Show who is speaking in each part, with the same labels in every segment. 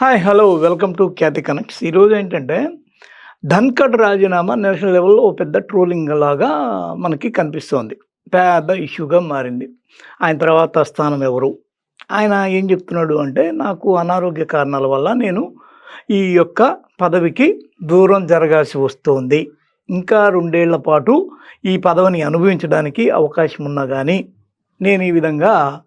Speaker 1: Hi hello welcome to Khyati connects ఈరోజు ఏంటంటే ధన్కడ్ రాజీనామా నేషనల్ లెవెల్లో ఓ పెద్ద ట్రోలింగ్ లాగా మనకి కనిపిస్తోంది. పెద్ద ఇష్యూగా మారింది. ఆయన తర్వాత స్థానం ఎవరు? ఆయన ఏం చెప్తున్నాడు అంటే నాకు అనారోగ్య కారణాల వల్ల నేను ఈ యొక్క పదవికి దూరం జరగాల్సి వస్తోంది. ఇంకా రెండేళ్ళ పాటు ఈ పదవిని అనుభవించడానికి అవకాశం ఉన్నా కానీ నేను ఈ విధంగా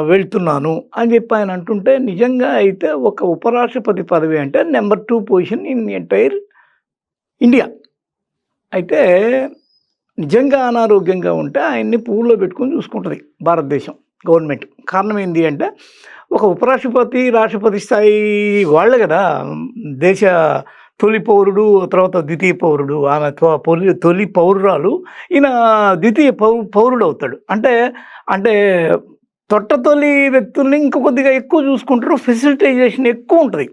Speaker 1: వెళ్తున్నాను అని చెప్పి ఆయన అంటుంటే నిజంగా అయితే ఒక ఉపరాష్ట్రపతి పదవి అంటే number two position in entire India. అయితే నిజంగా అనారోగ్యంగా ఉంటే ఆయన్ని పూల్లో పెట్టుకొని చూసుకుంటుంది భారతదేశం గవర్నమెంట్. కారణం ఏంటి అంటే ఒక ఉపరాష్ట్రపతి రాష్ట్రపతి స్థాయి వాళ్ళే కదా. దేశ తొలి పౌరుడు తర్వాత ద్వితీయ పౌరుడు ఆమె త్వ- పొలి తొలి పౌరురాలు ఈయన ద్వితీయ పౌ పౌరుడు అవుతాడు అంటే అంటే తొట్టతొలి వ్యక్తుల్ని ఇంకా కొద్దిగా ఎక్కువ చూసుకుంటారు. ఫెసిలిటైజేషన్ ఎక్కువ ఉంటుంది.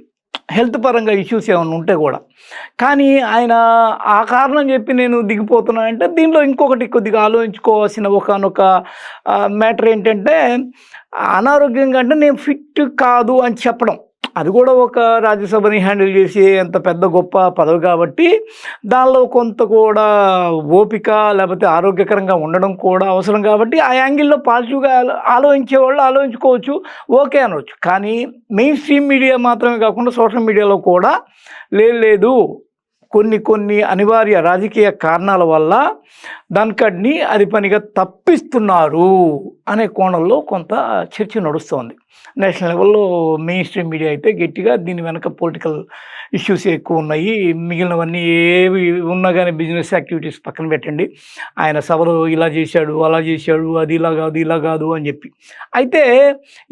Speaker 1: హెల్త్ పరంగా ఇష్యూస్ ఏమైనా ఉంటే కూడా. కానీ ఆయన ఆ కారణం చెప్పి నేను దిగిపోతున్నా అంటే దీనిలో ఇంకొకటి కొద్దిగా ఆలోచించుకోవాల్సిన ఒకనొక మ్యాటర్ ఏంటంటే అనారోగ్యంగా అంటే నేను ఫిట్ కాదు అని చెప్పడం. అది కూడా ఒక రాజ్యసభని హ్యాండిల్ చేసే అంత పెద్ద గొప్ప పదవి కాబట్టి దానిలో కొంత కూడా ఓపిక లేకపోతే ఆరోగ్యకరంగా ఉండడం కూడా అవసరం కాబట్టి ఆ యాంగిల్లో పాజిటివ్గా ఆలో- ఆలోచించే వాళ్ళు ఆలోచించుకోవచ్చు ఓకే అనవచ్చు కానీ మెయిన్ స్ట్రీమ్ మీడియా మాత్రమే కాకుండా సోషల్ మీడియాలో కూడా లేదు కొన్ని కొన్ని అనివార్య రాజకీయ కారణాల వల్ల ధన్కడ్ని అది పనిగా తప్పిస్తున్నారు అనే కోణంలో కొంత చర్చ నడుస్తోంది. నేషనల్ లెవెల్లో మెయిన్ స్ట్రీమ్ మీడియా అయితే గట్టిగా దీని వెనక పొలిటికల్ ఇష్యూస్ ఎక్కువ ఉన్నాయి. మిగిలినవన్నీ ఏవి ఉన్నా కానీ బిజినెస్ యాక్టివిటీస్ పక్కన పెట్టండి. ఆయన సభలో ఇలా చేశాడు అలా చేశాడు అది ఇలా కాదు ఇలా కాదు అని చెప్పి. అయితే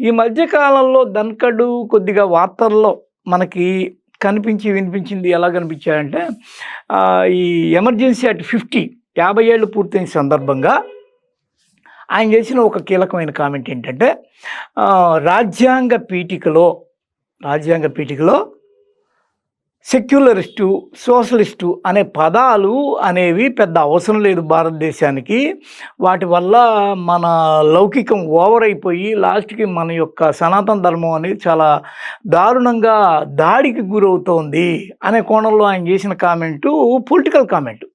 Speaker 1: ఈ మధ్యకాలంలో ధన్కడ్ కొద్దిగా వార్తల్లో మనకి కనిపించి వినిపించింది ఎలా కనిపించాయంటే ఈ ఎమర్జెన్సీ అట్ ఫిఫ్టీ యాభై ఏళ్ళు పూర్తయిన సందర్భంగా ఆయన చేసిన ఒక కీలకమైన కామెంట్ ఏంటంటే రాజ్యాంగ పీఠికలో రాజ్యాంగ పీఠికలో సెక్యులరిస్టు సోషలిస్టు అనే పదాలు అనేవి పెద్ద అవసరం లేదు భారతదేశానికి. వాటి వల్ల మన లౌకికం ఓవర్ అయిపోయి లాస్ట్కి మన యొక్క సనాతన ధర్మం అనేది చాలా దారుణంగా దాడికి గురవుతోంది అనే కోణంలో ఆయన చేసిన కామెంటు పొలిటికల్ కామెంటు.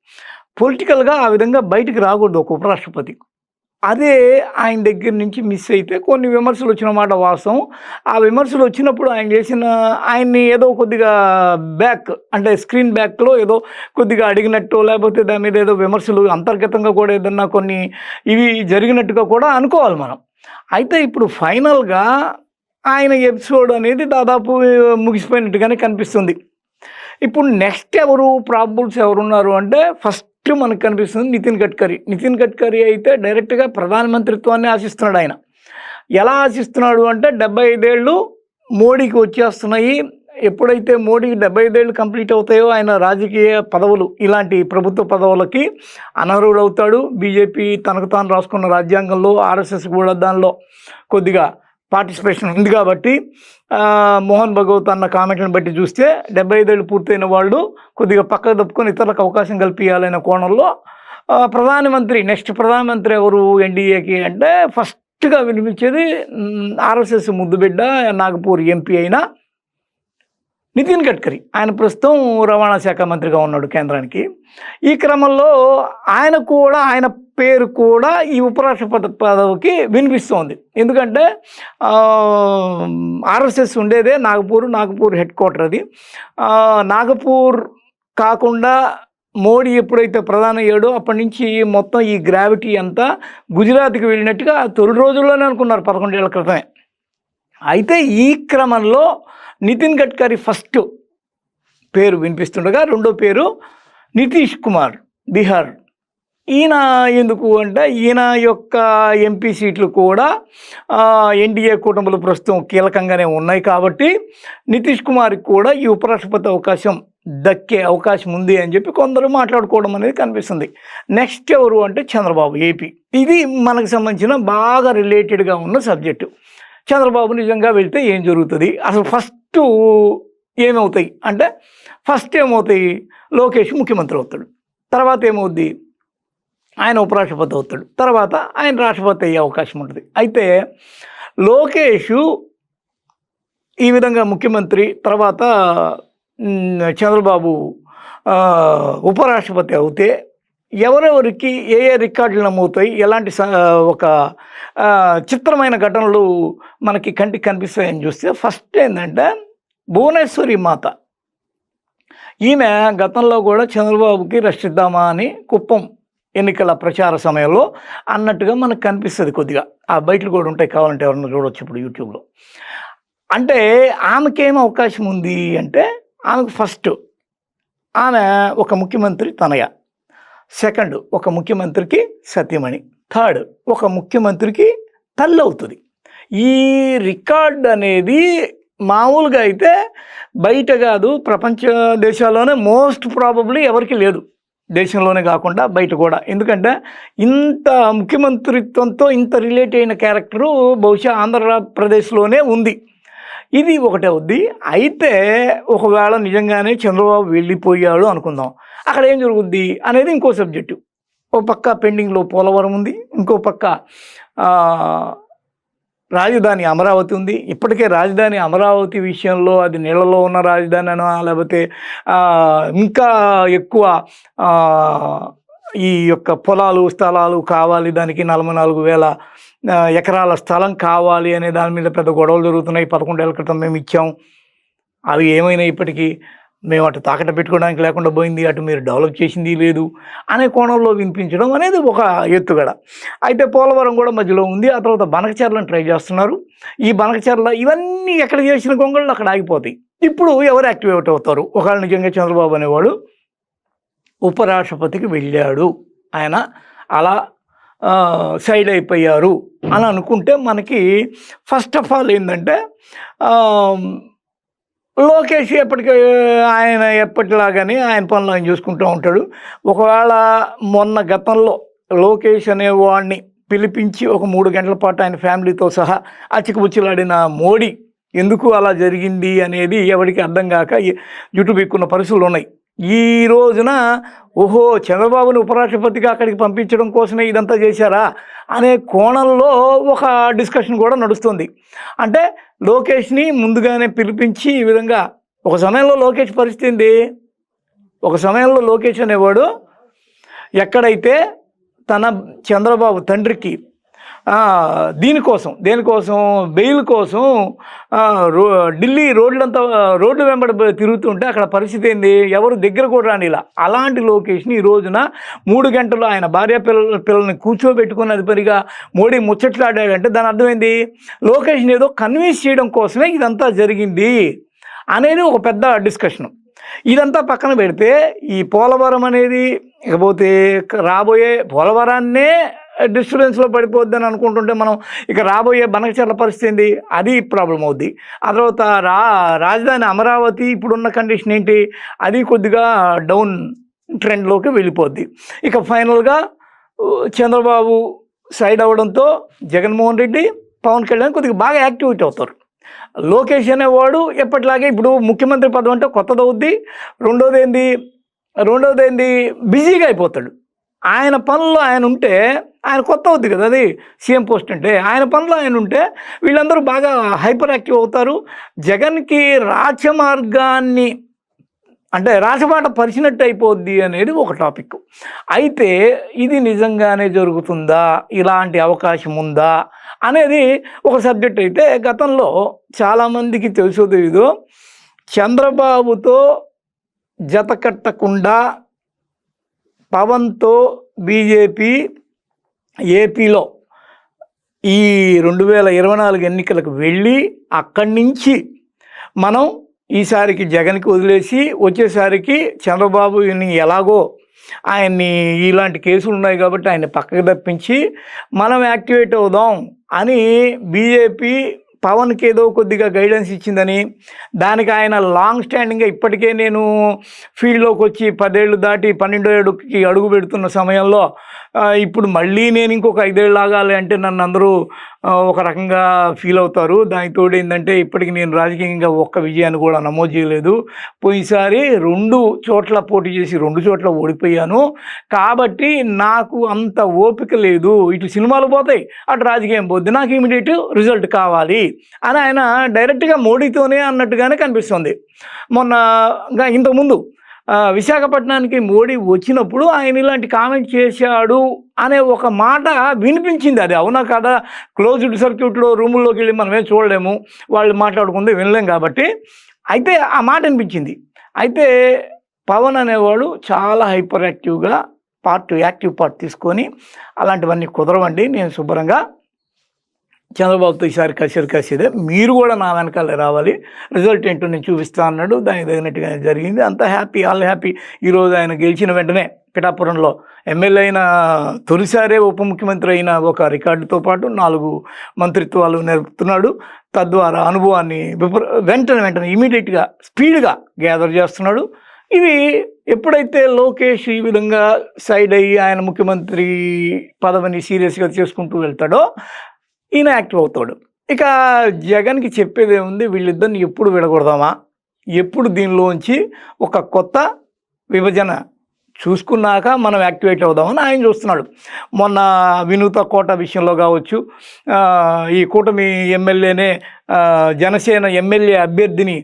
Speaker 1: పొలిటికల్గా ఆ విధంగా బయటికి రాకూడదు ఒక ఉపరాష్ట్రపతి. అదే ఆయన దగ్గర నుంచి మిస్ అయితే కొన్ని విమర్శలు వచ్చిన మాట వాస్తవం. ఆ విమర్శలు వచ్చినప్పుడు ఆయన చేసిన ఆయన్ని ఏదో కొద్దిగా బ్యాక్ అంటే స్క్రీన్ బ్యాక్లో ఏదో కొద్దిగా అడిగినట్టు లేకపోతే దాని మీద ఏదో విమర్శలు అంతర్గతంగా కూడా ఏదన్నా కొన్ని ఇవి జరిగినట్టుగా కూడా అనుకోవాలి మనం. అయితే ఇప్పుడు ఫైనల్గా ఆయన ఎపిసోడ్ అనేది దాదాపు ముగిసిపోయినట్టుగానే కనిపిస్తుంది. ఇప్పుడు నెక్స్ట్ ఎవరు ప్రాబుల్స్ ఎవరున్నారు అంటే ఫస్ట్ మనకు కనిపిస్తుంది నితిన్ గడ్కరీ. నితిన్ గడ్కరీ అయితే డైరెక్ట్గా ప్రధానమంత్రిత్వాన్ని ఆశిస్తున్నాడు ఆయన. ఎలా ఆశిస్తున్నాడు అంటే డెబ్బై ఐదేళ్ళు మోడీకి వచ్చేస్తున్నాయి. ఎప్పుడైతే మోడీకి డెబ్బై ఐదేళ్ళు కంప్లీట్ అవుతాయో ఆయన రాజకీయ పదవులు ఇలాంటి ప్రభుత్వ పదవులకి అనర్హుడు అవుతాడు బీజేపీ తనకు తాను రాసుకున్న రాజ్యాంగంలో ఆర్ఎస్ఎస్ కూడా దానిలో కొద్దిగా పార్టిసిపేషన్ ఉంది కాబట్టి మోహన్ భగవత్ అన్న కామెంట్లను బట్టి చూస్తే డెబ్బై ఐదేళ్ళు పూర్తయిన వాళ్ళు కొద్దిగా పక్కకు తప్పుకొని ఇతరులకు అవకాశం కల్పించాలనే కోణంలో ప్రధానమంత్రి నెక్స్ట్ ప్రధానమంత్రి ఎవరు ఎన్డీఏకి అంటే ఫస్ట్గా వినిపించేది ఆర్ఎస్ఎస్ ముద్దుబిడ్డ నాగపూర్ ఎంపీ అయిన నితిన్ గడ్కరీ ఆయన ప్రస్తుతం రవాణా శాఖ మంత్రిగా ఉన్నాడు కేంద్రానికి. ఈ క్రమంలో ఆయన కూడా ఆయన పేరు కూడా ఈ ఉపరాష్ట్రపతి పదవికి వినిపిస్తోంది. ఎందుకంటే ఆర్ఎస్ఎస్ ఉండేదే నాగపూర్ నాగపూర్ హెడ్ క్వార్టర్ అది. నాగపూర్ కాకుండా మోడీ ఎప్పుడైతే ప్రధాని అయ్యాడో అప్పటి నుంచి మొత్తం ఈ గ్రావిటీ అంతా గుజరాత్కి వెళ్ళినట్టుగా తొలి రోజుల్లోనే అనుకున్నారు పదకొండేళ్ళ క్రితమే. అయితే ఈ క్రమంలో నితిన్ గడ్కరీ ఫస్ట్ పేరు వినిపిస్తుండగా రెండో పేరు నితీష్ కుమార్ బీహార్. ఈయన ఎందుకు అంటే ఈయన యొక్క ఎంపీ సీట్లు కూడా ఎన్డీఏ కూటమిలో ప్రస్తుతం కీలకంగానే ఉన్నాయి కాబట్టి నితీష్ కుమార్కి కూడా ఈ ఉపరాష్ట్రపతి అవకాశం దక్కే అవకాశం ఉంది అని చెప్పి కొందరు మాట్లాడుకోవడం అనేది కనిపిస్తుంది. నెక్స్ట్ ఎవరు అంటే చంద్రబాబు ఏపీ. ఇది మనకు సంబంధించిన బాగా రిలేటెడ్గా ఉన్న సబ్జెక్టు చంద్రబాబు నిజంగా వెళ్తే ఏం జరుగుతుంది? అసలు ఫస్ట్ ఏమవుతాయి? అంటే ఫస్ట్ ఏమవుతాయి? లోకేష్ ముఖ్యమంత్రి అవుతాడు. తర్వాత ఏమవుద్ది? ఆయన ఉపరాష్ట్రపతి అవుతాడు. తర్వాత ఆయన రాష్ట్రపతి అయ్యే అవకాశం ఉంటుంది. అయితే లోకేష్ ఈ విధంగా ముఖ్యమంత్రి తర్వాత చంద్రబాబు ఉపరాష్ట్రపతి అవుతే ఎవరెవరికి ఏ ఏ రికార్డులు నమ్ముతాయి ఎలాంటి ఒక చిత్రమైన ఘటనలు మనకి కంటికి కనిపిస్తాయని చూస్తే ఫస్ట్ ఏంటంటే భువనేశ్వరి మాత. ఈమె గతంలో కూడా చంద్రబాబుకి రక్షిద్దామా అని కుప్పం ఎన్నికల ప్రచార సమయంలో అన్నట్టుగా మనకు కనిపిస్తుంది కొద్దిగా. ఆ బయటలు కూడా ఉంటాయి కావాలంటే ఎవరన్నా చూడొచ్చు ఇప్పుడు యూట్యూబ్లో. అంటే ఆమెకేం అవకాశం ఉంది అంటే ఆమెకు ఫస్ట్ ఆమె ఒక ముఖ్యమంత్రి తనయ. సెకండ్ ఒక ముఖ్యమంత్రికి సత్యమణి. థర్డ్ ఒక ముఖ్యమంత్రికి తల్లి అవుతుంది ఈ రికార్డ్ అనేది మామూలుగా అయితే బయట కాదు ప్రపంచ దేశాల్లోనే మోస్ట్ ప్రాబబ్లీ ఎవరికి లేదు. దేశంలోనే కాకుండా బయట కూడా. ఎందుకంటే ఇంత ముఖ్యమంత్రిత్వంతో ఇంత రిలేట్ అయిన క్యారెక్టరు బహుశా ఆంధ్రప్రదేశ్లోనే ఉంది. ఇది ఒకటే ఉంది అయితే ఒకవేళ నిజంగానే చంద్రబాబు వెళ్ళిపోయాడు అనుకుందాం. అక్కడ ఏం జరుగుద్ది అనేది ఇంకో సబ్జెక్టు. ఓ పక్క పెండింగ్లో పోలవరం ఉంది ఇంకో పక్క రాజధాని అమరావతి ఉంది. ఇప్పటికే రాజధాని అమరావతి విషయంలో అది నీళ్ళలో ఉన్న రాజధాని అనో లేకపోతే ఇంకా ఎక్కువ ఈ యొక్క పొలాలు స్థలాలు కావాలి దానికి నలభై నాలుగు వేల ఎకరాల స్థలం కావాలి అనే దాని మీద పెద్ద గొడవలు జరుగుతున్నాయి. పదకొండేళ్ళ క్రితం మేము ఇచ్చాం. అవి ఏమైనా ఇప్పటికీ మేము అటు తాకట పెట్టుకోవడానికి లేకుండా పోయింది అటు మీరు డెవలప్ చేసింది లేదు అనే కోణంలో వినిపించడం అనేది ఒక ఎత్తుగడ. అయితే పోలవరం కూడా మధ్యలో ఉంది. ఆ తర్వాత బనకచర్లను ట్రై చేస్తున్నారు. ఈ బనకచర్ల ఇవన్నీ ఎక్కడ చేసిన గొంగళ్ళు అక్కడ ఆగిపోతాయి. ఇప్పుడు ఎవరు యాక్టివేట్ అవుతారు? ఒకవేళ నిజంగా చంద్రబాబు అనేవాడు ఉపరాష్ట్రపతికి వెళ్ళాడు. ఆయన అలా సైడ్ అయిపోయారు అని అనుకుంటే మనకి ఫస్ట్ ఆఫ్ ఆల్ ఏంటంటే లోకేష్ ఎప్పటికీ ఆయన ఎప్పటిలాగానే ఆయన పనులు ఆయన చూసుకుంటూ ఉంటాడు. ఒకవేళ మొన్న గతంలో లోకేష్ అనేవాడిని పిలిపించి ఒక మూడు గంటల పాటు ఆయన ఫ్యామిలీతో సహా అచ్చికబుచ్చిలాడిన మోడీ ఎందుకు అలా జరిగింది అనేది ఎవరికి అర్థం కాక జుట్టు బిక్కున్న పరిస్థితులు ఉన్నాయి. ఈ రోజున ఓహో చంద్రబాబుని ఉపరాష్ట్రపతిగా అక్కడికి పంపించడం కోసమే ఇదంతా చేశారా అనే కోణంలో ఒక డిస్కషన్ కూడా నడుస్తుంది. అంటే లోకేష్ని ముందుగానే పిలిపించి ఈ విధంగా ఒక సమయంలో లోకేష్ పరిస్థితి ఏంది? ఒక సమయంలో లోకేష్ అనేవాడు ఎక్కడైతే తన చంద్రబాబు తండ్రికి దీనికోసం దేనికోసం బెయిల్ కోసం రో ఢిల్లీ రోడ్లంతా రోడ్లు వెంబడి తిరుగుతుంటే అక్కడ పరిస్థితి ఏంది? ఎవరు దగ్గర కూడా రానిలా. అలాంటి లొకేషన్ ఈ రోజున మూడు గంటలు ఆయన భార్య పిల్లల పిల్లల్ని కూర్చోబెట్టుకుని అది పరిగా మోడీ ముచ్చట్లాడాడంటే దాని అర్థమైంది లొకేషన్ ఏదో కన్విన్స్ చేయడం కోసమే ఇదంతా జరిగింది అనేది ఒక పెద్ద డిస్కషన్. ఇదంతా పక్కన పెడితే ఈ పోలవరం అనేది ఇకపోతే రాబోయే పోలవరాన్నే డిస్టర్బెన్స్లో పడిపోద్దని అనుకుంటుంటే మనం ఇక రాబోయే బనకచర్ల పరిస్థితి అది ప్రాబ్లం అవుద్ది. ఆ తర్వాత రా రాజధాని అమరావతి ఇప్పుడున్న కండిషన్ ఏంటి? అది కొద్దిగా డౌన్ ట్రెండ్లోకి వెళ్ళిపోద్ది. ఇక ఫైనల్గా చంద్రబాబు సైడ్ అవ్వడంతో జగన్మోహన్ రెడ్డి పవన్ కళ్యాణ్ కొద్దిగా బాగా యాక్టివిటీ అవుతారు. లోకేష్ అనేవాడు ఎప్పటిలాగే ఇప్పుడు ముఖ్యమంత్రి పదవి అంటే కొత్తది అవుద్ది రెండోది ఏంది రెండోది ఏంది బిజీగా అయిపోతాడు. ఆయన పనుల్లో ఆయన ఉంటే ఆయన కొత్త అవుద్ది కదా అది సీఎం పోస్ట్ అంటే. ఆయన పనులు ఆయన ఉంటే వీళ్ళందరూ బాగా హైపర్ యాక్టివ్ అవుతారు. జగన్కి రాజమార్గాన్ని అంటే రాచబాట పరిచినట్టు అయిపోద్ది అనేది ఒక టాపిక్ అయితే ఇది నిజంగానే జరుగుతుందా? ఇలాంటి అవకాశం ఉందా? అనేది ఒక సబ్జెక్ట్ అయితే గతంలో చాలామందికి తెలుసో తెలీదు. చంద్రబాబుతో జత కట్టకుండా పవన్తో బీజేపీ ఏపీలో ఈ రెండు వేల ఇరవై నాలుగు ఎన్నికలకు వెళ్ళి అక్కడి నుంచి మనం ఈసారికి జగన్కి వదిలేసి వచ్చేసరికి చంద్రబాబుని ఎలాగో ఆయన్ని ఇలాంటి కేసులు ఉన్నాయి కాబట్టి ఆయన పక్కకు తప్పించి మనం యాక్టివేట్ అవుదాం అని బీజేపీ పవన్కి ఏదో కొద్దిగా గైడెన్స్ ఇచ్చిందని దానికి ఆయన లాంగ్ స్టాండింగ్గా ఇప్పటికే నేను ఫీల్డ్లోకి వచ్చి పదేళ్ళు దాటి పన్నెండో ఏడుకి అడుగు పెడుతున్న సమయంలో ఇప్పుడు మళ్ళీ నేను ఇంకొక ఐదేళ్ళు ఆగాలి అంటే నన్ను అందరూ ఒక రకంగా ఫీల్ అవుతారు. దానికి తోడు ఏంటంటే ఇప్పటికి నేను రాజకీయంగా ఒక్క విజయాన్ని కూడా నమోదు చేయలేదు. పోయినసారి రెండు చోట్ల పోటీ చేసి రెండు చోట్ల ఓడిపోయాను. కాబట్టి నాకు అంత ఓపిక లేదు. ఇటు సినిమాలు పోతాయి అటు రాజకీయం పోద్ది. నాకు ఇమీడియట్ రిజల్ట్ కావాలి. అని ఆయన డైరెక్ట్గా మోడీతోనే అన్నట్టుగానే కనిపిస్తుంది. మొన్న ఇంతకుముందు విశాఖపట్నానికి మోడీ వచ్చినప్పుడు ఆయన ఇలాంటి కామెంట్ చేశాడు అనే ఒక మాట వినిపించింది అది. అవునా కదా? క్లోజ్డ్ సర్క్యూట్లో రూముల్లోకి వెళ్ళి మనమే చూడలేము వాళ్ళు మాట్లాడుకుంది వినలేం కాబట్టి. అయితే ఆ మాట వినిపించింది. అయితే పవన్ అనేవాడు చాలా హైపర్ యాక్టివ్గా పార్ట్ యాక్టివ్ పార్ట్ తీసుకొని అలాంటివన్నీ కుదరవండి నేను శుభ్రంగా చంద్రబాబుతో ఈసారి కసిరు కసిదే మీరు కూడా నా వెనకాల రావాలి. రిజల్ట్ ఏంటో నేను చూపిస్తా అన్నాడు. దానికి తగినట్టుగా జరిగింది. అంతా హ్యాపీ ఆల్ హ్యాపీ. ఈరోజు ఆయన గెలిచిన వెంటనే పిఠాపురంలో ఎమ్మెల్యే అయిన తొలిసారే ఉప ముఖ్యమంత్రి అయిన ఒక రికార్డుతో పాటు నాలుగు మంత్రిత్వాలు నేర్పుతున్నాడు తద్వారా అనుభవాన్ని విపర వెంటనే వెంటనే ఇమీడియట్గా స్పీడ్గా గ్యాదర్ చేస్తున్నాడు. ఇది ఎప్పుడైతే లోకేష్ ఈ విధంగా సైడ్ అయ్యి ఆయన ముఖ్యమంత్రి పదవిని సీరియస్గా చేసుకుంటూ వెళ్తాడో ఈయన యాక్టివ్ అవుతాడు. ఇక జగన్కి చెప్పేది ఏముంది? వీళ్ళిద్దరిని ఎప్పుడు విడగొడదామా? ఎప్పుడు దీనిలోంచి ఒక కొత్త విభజన చూసుకున్నాక మనం యాక్టివేట్ అవుదామని ఆయన చూస్తున్నాడు. మొన్న వినూత కోట విషయంలో కావచ్చు ఈ కూటమి ఎమ్మెల్యేనే జనసేన ఎమ్మెల్యే అభ్యర్థిని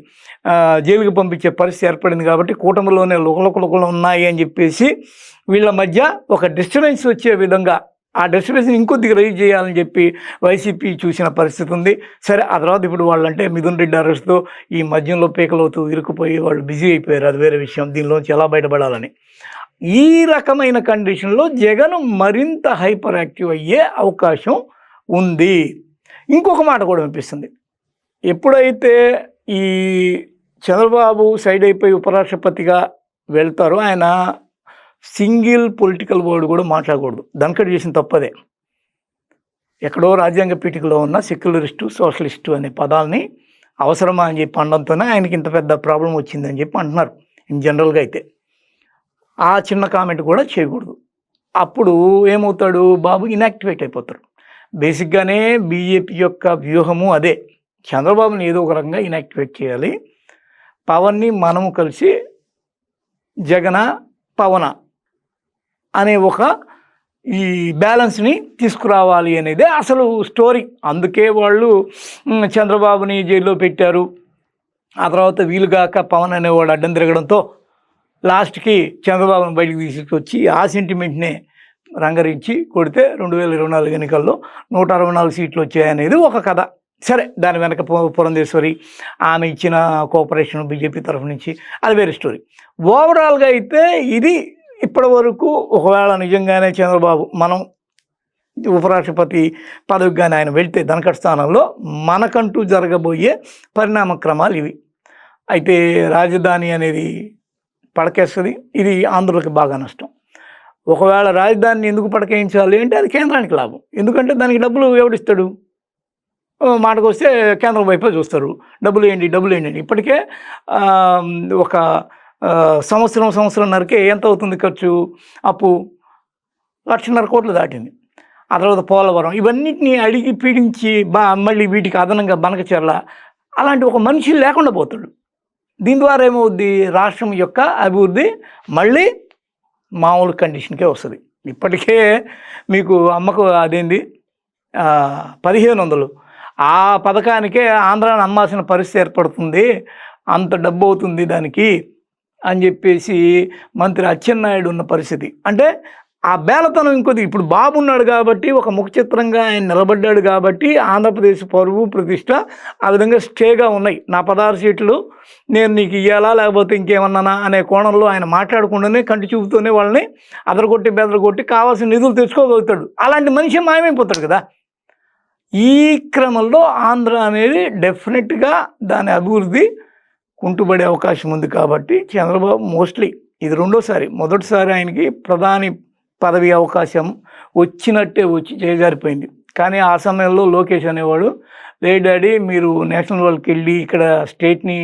Speaker 1: జైలుకి పంపించే పరిస్థితి ఏర్పడింది కాబట్టి కూటమిలోనే లుకలుకలుకలు ఉన్నాయి అని చెప్పేసి వీళ్ళ మధ్య ఒక డిస్టర్బెన్స్ వచ్చే విధంగా ఆ డెస్టినేషన్ ఇంకొద్దిగా రైజ్ చేయాలని చెప్పి వైసీపీ చూసిన పరిస్థితి ఉంది. సరే ఆ తర్వాత ఇప్పుడు వాళ్ళంటే మిథున్ రెడ్డి అరెస్ట్తో ఈ మద్యంలో పీకలవుతూ ఇరుక్కుపోయి వాళ్ళు బిజీ అయిపోయారు. అది వేరే విషయం. దీనిలోంచి ఎలా బయటపడాలని. ఈ రకమైన కండిషన్లో జగన్ మరింత హైపర్ యాక్టివ్ అయ్యే అవకాశం ఉంది. ఇంకొక మాట కూడా వినిపిస్తుంది. ఎప్పుడైతే ఈ చంద్రబాబు సైడ్ అయిపోయి ఉపరాష్ట్రపతిగా వెళ్తారో ఆయన సింగిల్ పొలిటికల్ వర్డ్ కూడా మాట్లాడకూడదు. దనకట్ చేసిన తప్పదే. ఎక్కడో రాజ్యాంగ పీఠికలో ఉన్న సెక్యులరిస్టు సోషలిస్టు అనే పదాలని అవసరమా అని చెప్పి అనడంతోనే ఆయనకి ఇంత పెద్ద ప్రాబ్లం వచ్చిందని చెప్పి అంటున్నారు. ఇన్ జనరల్గా అయితే. ఆ చిన్న కామెంట్ కూడా చేయకూడదు. అప్పుడు ఏమవుతాడు? బాబు ఇన్యాక్టివేట్ అయిపోతారు బేసిక్గానే బీజేపీ యొక్క వ్యూహము అదే. చంద్రబాబుని ఏదో ఒక రకంగా ఇన్యాక్టివేట్ చేయాలి. పవన్ని మనము కలిసి జగన పవన అనే ఒక ఈ బ్యాలెన్స్ని తీసుకురావాలి అనేది అసలు స్టోరీ. అందుకే వాళ్ళు చంద్రబాబుని జైల్లో పెట్టారు. ఆ తర్వాత వీలుగాక పవన్ అనేవాడు అడ్డం తిరగడంతో లాస్ట్కి చంద్రబాబును బయటకు తీసుకొచ్చి ఆ సెంటిమెంట్నే రంగరించి కొడితే రెండు వేల ఇరవై నాలుగు ఎన్నికల్లో నూట అరవై నాలుగు సీట్లు వచ్చాయనేది ఒక కథ. సరే దాని వెనక పు- పురంధేశ్వరి ఆమె ఇచ్చిన కోఆపరేషన్ బీజేపీ తరఫు నుంచి అది వేరే స్టోరీ ఓవరాల్గా అయితే ఇది ఇప్పటి వరకు ఒకవేళ నిజంగానే చంద్రబాబు మనం ఉపరాష్ట్రపతి పదవికి కానీ ఆయన వెళ్తే ధనకట్ స్థానంలో మనకంటూ జరగబోయే పరిణామ క్రమాలు ఇవి. అయితే రాజధాని అనేది పడకేస్తుంది. ఇది ఆంధ్రులకు బాగా నష్టం. ఒకవేళ రాజధానిని ఎందుకు పడకేయించాలి అంటే అది కేంద్రానికి లాభం. ఎందుకంటే దానికి డబ్బులు ఎవడిస్తాడు? మాటకు వస్తే కేంద్రం వైపే చూస్తారు. డబ్బులు ఏంటి డబ్బులు ఏంటి ఇప్పటికే ఒక సంవత్సరం సంవత్సరంన్నరకే ఎంత అవుతుంది ఖర్చు? అప్పు లక్షన్నర కోట్లు దాటింది. ఆ తర్వాత పోలవరం. ఇవన్నిటిని అడిగి పీడించి బా మళ్ళీ వీటికి అదనంగా బనకచెర్ల అలాంటి ఒక మనిషి లేకుండా పోతాడు. దీని ద్వారా ఏమవుద్ది? రాష్ట్రం యొక్క అభివృద్ధి మళ్ళీ మామూలు కండిషన్కే వస్తుంది. ఇప్పటికే మీకు అమ్మకు అదేంది? పదిహేను వందలు ఆ పథకానికే ఆంధ్రాన్ని అమ్మాల్సిన పరిస్థితి ఏర్పడుతుంది. అంత డబ్బు అవుతుంది దానికి. అని చెప్పేసి మంత్రి అచ్చెన్నాయుడు ఉన్న పరిస్థితి. అంటే ఆ బేలతనం ఇంకొద్ది. ఇప్పుడు బాబు ఉన్నాడు కాబట్టి ఒక ముఖ చిత్రంగా ఆయన నిలబడ్డాడు కాబట్టి ఆంధ్రప్రదేశ్ పరువు ప్రతిష్ట ఆ విధంగా స్టేగా ఉన్నాయి. నా పదహారు సీట్లు నేను నీకు ఇవ్వాలా లేకపోతే ఇంకేమన్నానా? అనే కోణంలో ఆయన మాట్లాడకుండానే కంటి చూపుతూనే వాళ్ళని అదరగొట్టి బెదరగొట్టి కావాల్సిన నిధులు తెచ్చుకోగలుగుతాడు. అలాంటి మనిషి మాయమైపోతాడు కదా. ఈ క్రమంలో ఆంధ్ర అనేది డెఫినెట్గా దాని అభివృద్ధి కుంటుబడే అవకాశం ఉంది కాబట్టి చంద్రబాబు మోస్ట్లీ ఇది రెండోసారి. మొదటిసారి ఆయనకి ప్రధాని పదవి అవకాశం వచ్చినట్టే వచ్చి చేజారిపోయింది. కానీ ఆ సమయంలో లోకేష్ అనేవాడు లే డాడీ మీరు నేషనల్ వాళ్ళకి వెళ్ళి ఇక్కడ స్టేట్ని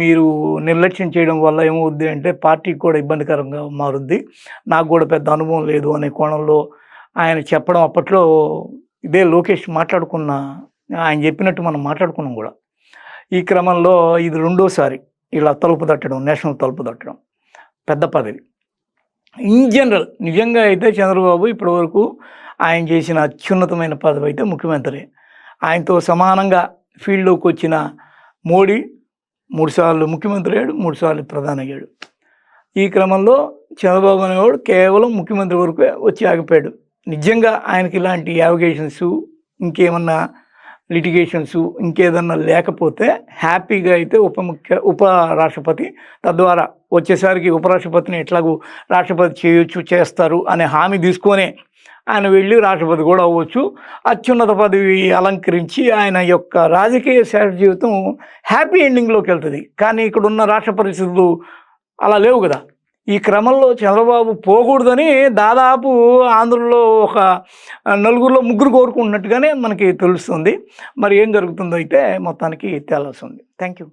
Speaker 1: మీరు నిర్లక్ష్యం చేయడం వల్ల ఏమవుద్ది అంటే పార్టీకి కూడా ఇబ్బందికరంగా మారుద్ది. నాకు కూడా పెద్ద అనుభవం లేదు అనే కోణంలో ఆయన చెప్పడం అప్పట్లో ఇదే లోకేష్ మాట్లాడుకున్న ఆయన చెప్పినట్టు మనం మాట్లాడుకున్నాం కూడా. ఈ క్రమంలో ఇది రెండోసారి ఇలా తలుపు తట్టడం నేషనల్ తలుపు తట్టడం. పెద్ద పదవి. ఇన్ జనరల్ నిజంగా అయితే చంద్రబాబు ఇప్పటివరకు ఆయన చేసిన అత్యున్నతమైన పదవి అయితే ముఖ్యమంత్రి. ఆయనతో సమానంగా ఫీల్డ్లోకి వచ్చిన మోడీ మూడుసార్లు ముఖ్యమంత్రి అయ్యాడు మూడుసార్లు ప్రధాని అయ్యాడు. ఈ క్రమంలో చంద్రబాబు అనేవాడు కేవలం ముఖ్యమంత్రి వరకు వచ్చి ఆగిపోయాడు. నిజంగా ఆయనకి ఇలాంటి యావిగేషన్స్ ఇంకేమన్నా లిటిగేషన్స్ ఇంకేదన్నా లేకపోతే హ్యాపీగా అయితే ఉప ముఖ్య ఉప రాష్ట్రపతి తద్వారా వచ్చేసరికి ఉపరాష్ట్రపతిని ఎట్లాగూ రాష్ట్రపతి చేయొచ్చు చేస్తారు అనే హామీ తీసుకొని ఆయన వెళ్ళి రాష్ట్రపతి కూడా అవ్వచ్చు. అత్యున్నత పదవి అలంకరించి ఆయన యొక్క రాజకీయ శాఖ జీవితం హ్యాపీ ఎండింగ్లోకి వెళ్తుంది. కానీ ఇక్కడ ఉన్న రాష్ట్ర పరిస్థితులు అలా లేవు కదా. ఈ క్రమంలో చంద్రబాబు పోకూడదని దాదాపు ఆంధ్రలో ఒక నలుగురిలో ముగ్గురు కోరుకున్నట్టుగానే మనకి తెలుస్తుంది. మరి ఏం జరుగుతుందో అయితే మొత్తానికి తేలాల్సి ఉంది థ్యాంక్ యూ